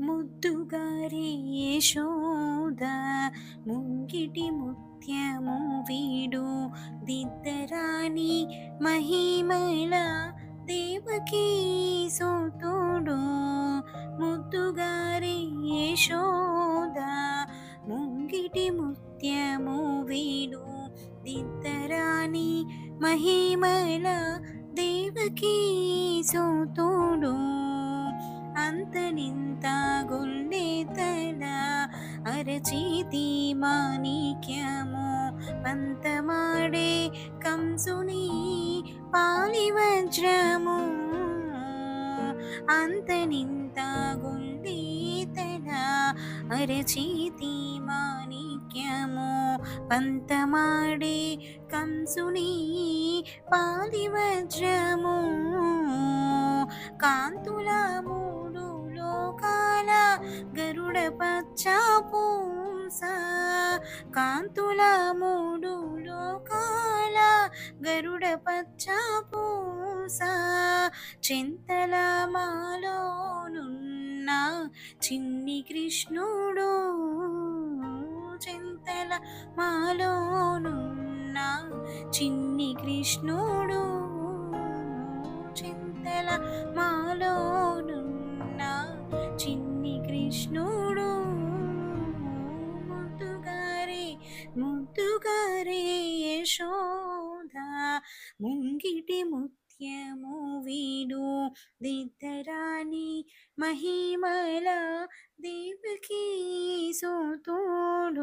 ముద్దుగారి యశోద ముంగిటి ముత్యము వీడు. దిద్దరాని మహిమల దేవకీ సోతుడు. ముద్దుగారి యశోద ముంగిటి ముత్యము వీడు. దిద్దరాని మహిమల దేవకీ సోతుడు. అంత నింత అరచేతి మాణిక్యము పంతమాడే కంసుని పాలి వజ్రము అంత నింత గుండెతల అరచేతి మాణిక్యము పంతమాడే కంసుని పాలి వజ్రము గరుడ పచ్చ కాంతుల మూడు లోకాల గరుడ పచ్చ చింతల మాలోనున్న చిన్ని కృష్ణుడు. చింతల మాలోనున్న చిన్ని కృష్ణుడు. చింతల మాలోనున్న చిన్ని కృష్ణుడు. ముద్దుగారే ముద్దుగారే యశోద ముంగిటి ముత్యము వీడు దిద్దరాని మహిమల దేవకీ సోతుడు